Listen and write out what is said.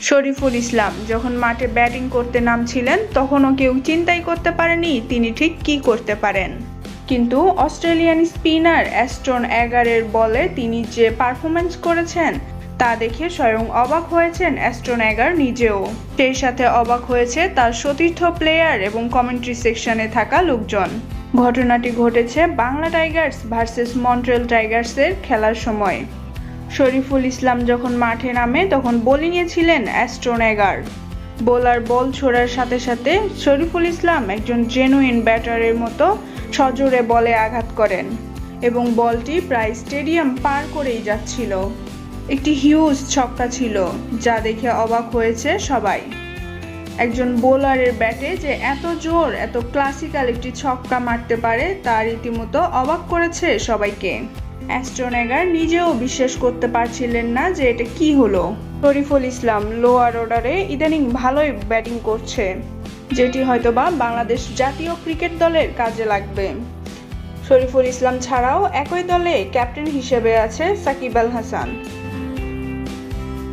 শরীফুল ইসলাম। যখন মাঠে ব্যাটিং করতে নামছিলেন, তখনও কেউ চিন্তাই করতে পারেনি তিনি ঠিক কী করতে পারেন। কিন্তু অস্ট্রেলিয়ান স্পিনার অ্যাস্টন অ্যাগারের বলে তিনি যে পারফরমেন্স করেছেন, তা দেখে স্বয়ং অবাক হয়েছেন অ্যাস্টন অ্যাগার নিজেও। সেই সাথে অবাক হয়েছে তার সতীর্থ প্লেয়ার এবং কমেন্ট্রি সেকশনে থাকা লোকজন। ঘটনাটি ঘটেছে বাংলা টাইগার্স ভার্সেস মন্ট্রেল টাইগার্সের খেলার সময়। শরীফুল ইসলাম যখন মাঠে নামে, তখন বোলিংয়ে ছিলেন অ্যাস্ট্রন এগার বোলার বল ছোড়ার সাথে সাথে শরীফুল ইসলাম একজন জেনুইন ব্যাটারের মতো সজোরে বলে আঘাত করেন এবং বলটি প্রায় স্টেডিয়াম পার করেই যাচ্ছিল। একটি হিউজ ছক্কা ছিল, যা দেখে অবাক হয়েছে সবাই। একজন বোলারের ব্যাটে যে এত জোর, এত ক্লাসিক্যাল একটি ছক্কা মারতে পারে, তা রীতিমতো অবাক করেছে সবাইকে। অ্যাস্ট্রোনেগার নিজেও বিশ্বাস করতে পারছিলেন না যে এটা কি হলো। শরীফুল ইসলাম লোয়ার অর্ডারে ইদানিং ভালোই ব্যাটিং করছে, যেটি হয়তোবা বাংলাদেশ জাতীয় ক্রিকেট দলের কাজে লাগবে। শরীফুল ইসলাম ছাড়াও একই দলে ক্যাপ্টেন হিসেবে আছে সাকিব আল হাসান।